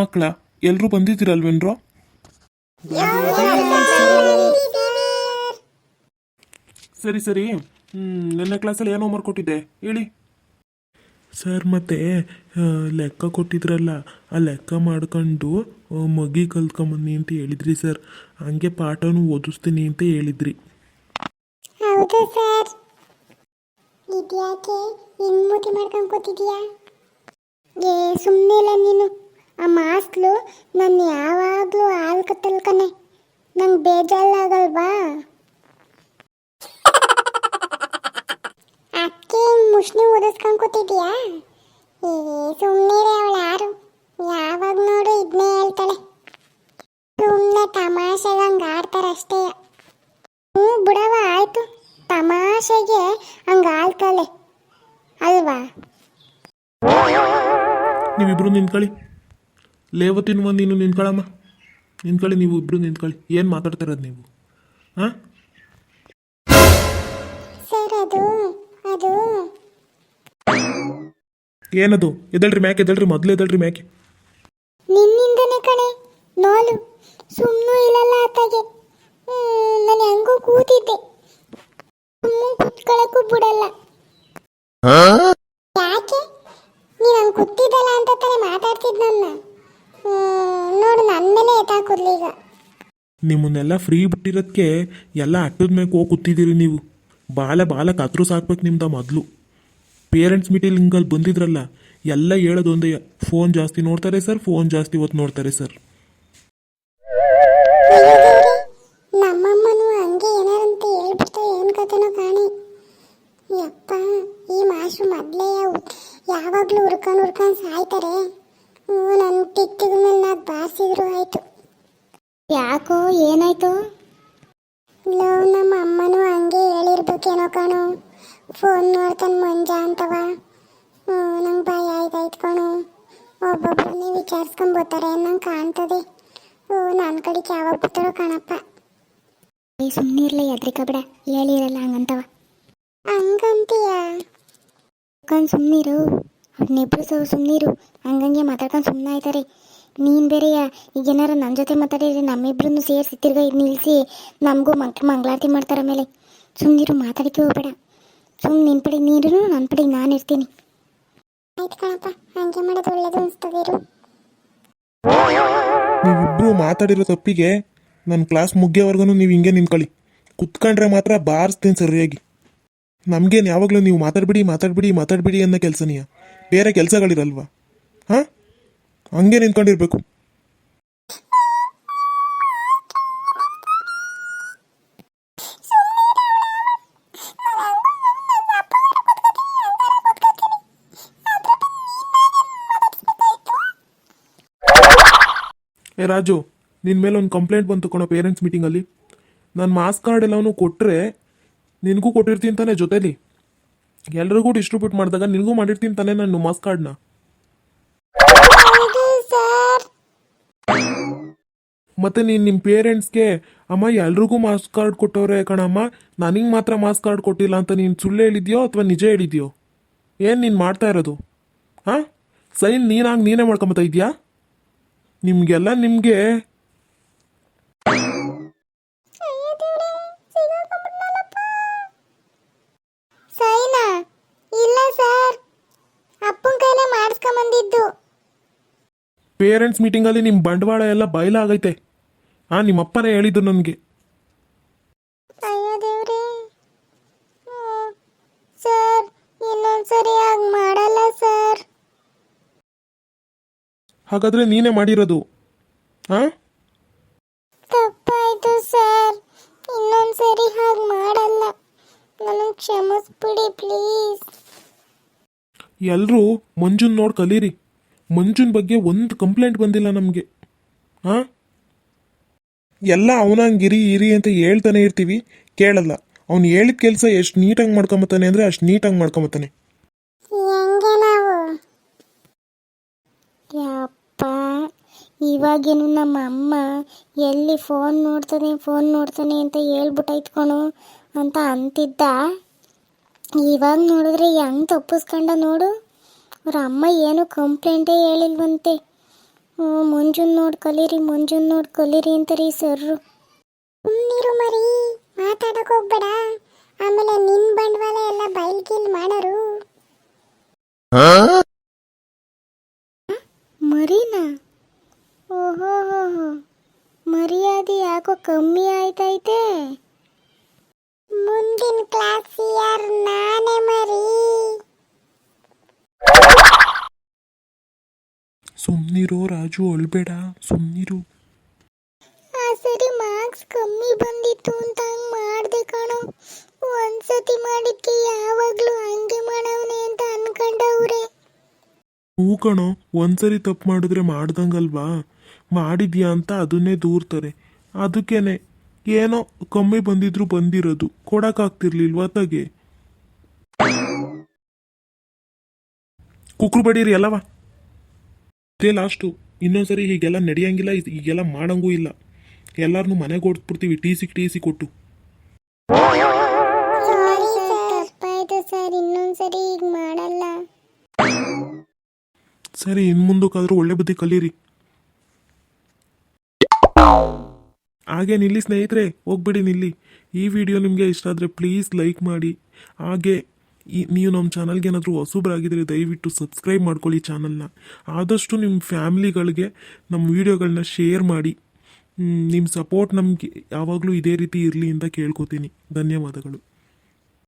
ಮಕ್ಕಳ ಎಲ್ಲರೂ ಬಂದಿದ್ದೀರಲ್ವೇನ್ರೋ? ಸರಿ ಸರಿ. ಹ್ಮ್, ನನ್ನ ಕ್ಲಾಸಲ್ಲಿ ಏನು ಹೋಮ್ವರ್ಕ್ ಕೊಟ್ಟಿದ್ದೆ? ಹೇಳಿ. ಸರ್ ಮತ್ತೆ ಲೆಕ್ಕ ಕೊಟ್ಟಿದ್ರಲ್ಲ ಆ ಲೆಕ್ಕ ಮಾಡ್ಕೊಂಡು ಮಗಿ ಕಲ್ತ್ಕೊಂಬನ್ನಿ ಅಂತ ಹೇಳಿದ್ರಿ ಸರ್. ಹಂಗೆ ಪಾಠನೂ ಓದಿಸ್ತೀನಿ ಅಂತ ಹೇಳಿದ್ರಿ. ಹೌದು ಸರ್. ಇದ್ಯಾಕೆ ಹಿಂಗ್ ಮೂತಿ ಮಾಡ್ಕೊಂಡು ಕೂತಿದ್ಯಾ? ಏ ಸುಮ್ಮನೆ ಇಲ್ಲ ನೀನು. ಆ ಮಾಸ್ಲು ನಾನು ಯಾವಾಗಲೂ ಹಾಲು ಕತ್ತಲ್ಕನೆ ನಂಗೆ ಬೇಜಾರಾಗಲ್ವಾ? ಅಕ್ಕಿ ಮುಷ್ಣಿ ಓದಿಸ್ಕೊಂಡು ಕೂತಿದ್ಯಾ? ಏ ಸುಮ್ಮನೆ ಅವಳು ಯಾರು? ಯಾವಾಗ ನೋಡು ಇದನ್ನೇ ಹೇಳ್ತಾಳೆ. ಸುಮ್ಮನೆ ತಮಾಷೆಗೆ ಆಡ್ತಾರೆ ಅಷ್ಟೇ. ಹ್ಞೂ ಬಿಡವ ಆಯಿತು. ತಮಾಷೆಗೆ ಹಂಗೆ ಆಳ್ತಾಳೆ. ಅಲ್ವಾ? ನೀವಿಬ್ರು ನಿಂತ್ಕೊಳ್ಳಿ. ಲೇವತಿನ ಒಂದು ನೀನು ನಿಂತ್ಕೊಳ್ಳಮ್ಮ ನಿಂತ್ಕೊಳ್ಳಿ ನೀವು ಇಬ್ಬರು ನಿಂತ್ಕೊಳ್ಳಿ. ಏನು ಮಾತಾಡ್ತಿರೋದು ನೀವು? ಹಾಂ? ಸರ್ ಅದು ಅದು. ಏನದು? ಎದಳ್ರಿ ಮ್ಯಾಕೆ ಎದಳ್ರಿ ಮೊದಲು ಎದಳ್ರಿ ಮ್ಯಾಕೆ. ನಿನ್ನಿಂದನೇ ಕಣೆ ನೋಲು. ಸುಮ್ಮನು ಇಲ್ಲಲ್ಲ ಆತಗೆ. ನಾನು ಹೆಂಗೂ ಕೂತಿದ್ದೆ. ಸುಮ್ಮನೆ ಕುತ್ಕೊಳ್ಳೋಕ್ಕೂ ಬಿಡಲ್ಲ ಯಾಕೆ ನೀನು ಹಂಗೆ ಕೂತಿದ್ದಲ್ಲ ಅಂತ ತಾನೇ ಮಾತಾಡ್ತಿದ್ ನನ್ನ ನೋಡು ನನ್ನ ಮೇಲೆ ಎತ್ತಾಕುದ್ಲಿ ಈಗ ನಿಮ್ಮನ್ನೆಲ್ಲ ಫ್ರೀ ಬಿಟ್ಟಿರೋದಕ್ಕೆ ಎಲ್ಲ ಅಟ್ಟದ ಮೇಲೆ ಹೋಗಿ ಕೂತಿದ್ದೀರಿ ನೀವು. ಬಾಲ ಬಾಲ ಕತ್ರು ಸಾಕ್ಬೇಕು ನಿಮ್ದ ಮೊದಲು. ಪೇರೆಂಟ್ಸ್ ಮೀಟಿಂಗ್ ಮೀಟಿಂಗಲ್ಲಿ ಬಂದಿದ್ರಲ್ಲ, ಎಲ್ಲ ಹೇಳೋದು ಒಂದೇ ಫೋನ್ ಜಾಸ್ತಿ ನೋಡ್ತಾರೆ ಸರ್ ಫೋನ್ ಜಾಸ್ತಿ ಹೊತ್ತು ನೋಡ್ತಾರೆ ಸರ್ ನಮ್ಮಮ್ಮನು ಹಂಗೆ ಏನಾರಂತ ಹೇಳ್ಬಿಡ್ತಾ ಏನು ಕತೆನೋ ಕಾಣಿ. ಯಪ್ಪ, ಈ ಮಾಸ್ಟ್ರು ಮೊದಲೇ ಯಾವಾಗಲೂ ಹುರ್ಕೊಂಡು ಹುರ್ಕೊಂಡು ಸಾಯ್ತಾರೆ. ನನ್ನ ಮೇಲೆ ನಾ ಬಾರಿಸಿದ್ರು ಆಯ್ತು ಯಾಕೋ ಏನಾಯ್ತು? ಲವ್ ನಮ್ಮ ಅಮ್ಮನೂ ಹಂಗೆ ಹೇಳಿರ್ಬೇಕೇನೋ ಕಾಣು. ಫೋನ್ ನೋಡ್ತಾನೆ ಮಂಜ ಅಂತವ. ನಂಗೆ ಭಯ ಆಯ್ತಾಯ್ತು ಕಣು. ಒಬ್ಬೊಬ್ಬರನ್ನೇ ವಿಚಾರಿಸ್ಕೊಂಡ್ ಬರ್ತಾರೆ ನಂಗೆ ಕಾಣ್ತದೆ. ಓ ನನ್ನ ಕಡೆಗೆ ಯಾವಾಗ ಬರ್ತಾರೋ ಕಣಪ್ಪ. ಏ ಸುಮ್ಮನಿರ್ಲಿ ಎದ್ರಿಕ ಬಿಡ. ಹೇಳಿರಲ್ಲ ಹಂಗಂತವ. ಹಂಗಂತೀಯ? ಕಣ್ ಸುಮ್ಮನಿರು ಅವ್ರನ್ನಿಬ್ರು ಸೌ ಸುಮ್ಮನಿರು ಹಂಗಂಗೆ ಮಾತಾಡ್ಕೊಂಡು ಸುಮ್ಮನೆ ಆಯ್ತಾರೆ ನೀನು ಬೇರೆಯ ಈಗ ಏನಾರ ನನ್ನ ಜೊತೆ ಮಾತಾಡಿದ್ರೆ ನಮ್ಮಿಬ್ರನ್ನು ಸೇರಿಸಿ ತಿರ್ಗ ಇದು ನಿಲ್ಲಿಸಿ ನಮಗೂ ಮಂಕ್ ಮಂಗಳಾರತಿ ಮಾಡ್ತಾರೆ ಮೇಲೆ ಸುಮ್ಮನಿರು ಮಾತಾಡಕ್ಕೆ ಹೋಗ್ಬೇಡ. ಸುಮ್ಮನೆ ನಿನ್ನ ಪಡಿ ನೀರು ನನ್ನ ಪಡಿಗೆ ನಾನು ಇರ್ತೀನಿ. ಆಯ್ತು ಕಣಪ್ಪ ಹಂಗೆ ಮಾಡೋದು ಒಳ್ಳೇದು ಅನಿಸ್ತದೆ ಇರು. ನೀವಿಬ್ರು ಮಾತಾಡಿರೋ ತಪ್ಪಿಗೆ ನನ್ನ ಕ್ಲಾಸ್ ಮುಗಿಯೋವರೆಗೂ ನೀವು ಹಿಂಗೆ ನಿಂತ್ಕೊಳ್ಳಿ. ಕುತ್ಕೊಂಡ್ರೆ ಮಾತ್ರ ಬಾರಿಸ್ತೀನಿ ಸರಿಯಾಗಿ. ನಮಗೇನು ಯಾವಾಗಲೂ ನೀವು ಮಾತಾಡ್ಬಿಡಿ ಮಾತಾಡ್ಬಿಡಿ ಮಾತಾಡ್ಬಿಡಿ ಅನ್ನೋ ಕೆಲಸನೀಯ. ಬೇರೆ ಕೆಲಸಗಳಿರಲ್ವಾ? ಹಾಂ? ಹಂಗೆ ನಿಂತ್ಕೊಂಡಿರ್ಬೇಕು. ಏ ರಾಜು ನಿನ್ನ ಮೇಲೆ ಒಂದು ಕಂಪ್ಲೇಂಟ್ ಬಂತು ಕಣೋ ಪೇರೆಂಟ್ಸ್ ಮೀಟಿಂಗಲ್ಲಿ ನಾನು ಮಾಸ್ಕ್ ಕಾರ್ಡ್ ಎಲ್ಲವೂ ಕೊಟ್ಟರೆ ನಿನಗೂ ಕೊಟ್ಟಿರ್ತೀನಿ ತಾನೆ ಜೊತೇಲಿ. ಎಲ್ರಿಗೂ ಡಿಸ್ಟ್ರಿಬ್ಯೂಟ್ ಮಾಡಿದಾಗ ನಿನಗೂ ಮಾಡಿರ್ತೀನಿ ತಾನೆ ನಾನು ಮಾಸ್ಕ್ ಕಾರ್ಡ್ನ ಮತ್ತೆ ನೀನು ನಿಮ್ಮ ಪೇರೆಂಟ್ಸ್ಗೆ ಅಮ್ಮ ಎಲ್ರಿಗೂ ಮಾಸ್ ಕಾರ್ಡ್ ಕೊಟ್ಟವ್ರೆ ಕಣಮ್ಮ ನನಗೆ ಮಾತ್ರ ಮಾಸ್ ಕಾರ್ಡ್ ಕೊಟ್ಟಿಲ್ಲ ಅಂತ ನೀನು ಸುಳ್ಳು ಹೇಳಿದ್ಯೋ ಅಥವಾ ನಿಜ ಹೇಳಿದ್ಯೋ? ಏನು ನೀನು ಮಾಡ್ತಾ ಇರೋದು? ಹಾಂ ಸೈನ್ ನೀನಾಗಿ ನೀನೇ ಮಾಡ್ಕೊಂಬತ್ತಾ ಇದೆಯಾ? ನಿಮಗೆಲ್ಲ ನಿಮಗೆ ಪೇರೆಂಟ್ಸ್ ಮೀಟಿಂಗಲ್ಲಿ ನಿಮ್ಮ ಬಂಡವಾಳ ಎಲ್ಲ ಬಯಲಾಗೈತೆ ಹಾಂ ನಿಮ್ಮ ಅಪ್ಪನೇ ಹೇಳಿದ್ದು ನನಗೆ ಅಯ್ಯೋ ದೇವ್ರೇ. ಸರ್ ಇನ್ನೊಂದ್ಸರಿ ಹಾಗೆ ಮಾಡಲ್ಲ ಸರ್. ಹಾಗಾದರೆ ನೀನೇ ಮಾಡಿರೋದು? ಹಾಂ ತಪ್ಪಾಯ್ತು ಸರ್. ಇನ್ನೊಂದ್ಸರಿ ಹಾಗೆ ಮಾಡಲ್ಲ. ನನಗೆ ಕ್ಷಮಿಸ್ಬಿಡಿ ಪ್ಲೀಸ್. ಎಲ್ಲರೂ ಮಂಜುನ್ ನೋಡಿ ಕಲೀರಿ. ಮಂಜುನ್ ಬಗ್ಗೆ ಒಂದು ಕಂಪ್ಲೇಂಟ್ ಬಂದಿಲ್ಲ ನಮಗೆ. ಹಾಂ ಎಲ್ಲ ಅವನಂಗಿರಿ, ಇರಿ ಅಂತ ಹೇಳ್ತಾನೆ ಇರ್ತೀವಿ, ಕೇಳಲ್ಲ. ಅವ್ನು ಹೇಳಿದ ಕೆಲಸ ಎಷ್ಟು ನೀಟಾಗಿ ಮಾಡ್ಕೊಂಬತ್ತಾನೆ ಅಂದರೆ ಅಷ್ಟು ನೀಟಾಗಿ ಮಾಡ್ಕೊಂಬತ್ತಾನೆ. ಹೆಂಗೆ ನಾವು? ಇವಾಗೇನು ನಮ್ಮ ಅಮ್ಮ ಎಲ್ಲಿ ಫೋನ್ ನೋಡ್ತಾನೆ ಫೋನ್ ನೋಡ್ತಾನೆ ಅಂತ ಹೇಳ್ಬಿಟ್ಟೈತ್ ಕಣು ಅಂತ ಅಂತಿದ್ದ. ಇವಾಗ ನೋಡಿದ್ರೆ ಹೆಂಗೆ ತಪ್ಪಿಸ್ಕೊಂಡ ನೋಡು. ಅವ್ರ ಅಮ್ಮ ಏನು ಕಂಪ್ಲೇಂಟೇ ಹೇಳಿಲ್ವಂತೆ. ಮಂಜುನ್ ನೋಡಿ ಕಲೀರಿ ಮಂಜುನ್ ನೋಡಿ ಕಲೀರಿ ಅಂತಾರೆ ಸರ್ರು. ಸುಮ್ಮನಿರು ಮರಿ ಮಾತಾಡಕ್ ಹೋಗ್ಬೇಡ. ಆಮೇಲೆ ನಿನ್ ಬಂಡವಾಳ ಎಲ್ಲ ಬೈಲ್ಗಿಲ್ ಮಾಡರು. ಮರಿನಾ? ಓಹೋ ಮರ್ಯಾದೆ ಯಾಕೋ ಕಮ್ಮಿ ಆಯ್ತೈತೆ ಮುಂದಿನ ಕ್ಲಾಸ್ ಯಾರು ನಾನೇ ಮರಿ ಸುಮ್ಮನಿರೋ ರಾಜು ಅಳ್ಬೇಡ ಸುಮ್ಮನಿರು ಆ ಸರಿ ಮಾರ್ಕ್ಸ್ ಕಮ್ಮಿ ಬಂದಿತ್ತು ಅಂತ ಹಂಗ್ ಮಾಡ್ದೆ ಕಣೋ. ಒಂದ್ಸತಿ ಮಾಡಿದ್ಕೆ ಯಾವಾಗಲೂ ಹಂಗೆ ಮಾಡವನೆ ಅಂತ ಅನ್ಕೊಂಡವ್ರೆ. ಹೂ ಕಣೋ ಒಂದ್ಸರಿ ತಪ್ಪು ಮಾಡಿದ್ರೆ ಮಾಡ್ದಂಗಲ್ವಾ? ಮಾಡಿದ್ಯಾ ಅಂತ ಅದನ್ನೇ ದೂರ್ತಾರೆ. ಅದಕ್ಕೇನೆ ಏನೋ ಕಮ್ಮಿ ಬಂದಿದ್ರು ಬಂದಿರೋದು ಕೊಡಕ್ಕಾಗ್ತಿರ್ಲಿಲ್ವಾ ತಗೆ? ಕುಕ್ರು ಬಡೀರಿ ಎಲ್ಲವ ಇದೇ ಲಾಸ್ಟು ಇನ್ನೊಂದ್ಸರಿ ಹೀಗೆಲ್ಲ ನಡೆಯಂಗಿಲ್ಲ ಇದು ಹೀಗೆಲ್ಲ ಮಾಡಂಗೂ ಇಲ್ಲ. ಎಲ್ಲಾರನ್ನೂ ಮನೆಗೆ ಓಡಿಸ್ಬಿಡ್ತೀವಿ ಟಿ ಸಿ ಟಿ ಸಿ ಕೊಟ್ಟು. ಸಾರಿ ಸರ್ ತಪ್ಪಾಯ್ತು ಸರ್ ಇನ್ನೊಂದ್ಸರಿ ಈಗ ಮಾಡಲ್ಲ. ಸರಿ ಇನ್ನು ಮುಂದಕ್ಕಾದ್ರೂ ಒಳ್ಳೆ ಬುದ್ಧಿ ಕಲೀರಿ. ಹಾಗೆ ನಿಲ್ಲಿ ಸ್ನೇಹಿತರೆ ಹೋಗ್ಬಿಡಿ ನಿಲ್ಲಿ. ಈ ವಿಡಿಯೋ ನಿಮಗೆ ಇಷ್ಟ ಆದರೆ ಪ್ಲೀಸ್ ಲೈಕ್ ಮಾಡಿ. ಹಾಗೆ ಈ ನೀವು ನಮ್ಮ ಚಾನಲ್ಗೆ ಏನಾದರೂ ಹೊಸಬ್ರಾಗಿದ್ದರೆ ದಯವಿಟ್ಟು ಸಬ್ಸ್ಕ್ರೈಬ್ ಮಾಡ್ಕೊಳ್ಳಿ ಚಾನಲ್ನ ಆದಷ್ಟು ನಿಮ್ಮ ಫ್ಯಾಮ್ಲಿಗಳಿಗೆ ನಮ್ಮ ವೀಡಿಯೋಗಳನ್ನ ಶೇರ್ ಮಾಡಿ. ನಿಮ್ಮ ಸಪೋರ್ಟ್ ನಮಗೆ ಯಾವಾಗಲೂ ಇದೇ ರೀತಿ ಇರಲಿ ಅಂತ ಕೇಳ್ಕೊತೀನಿ. ಧನ್ಯವಾದಗಳು.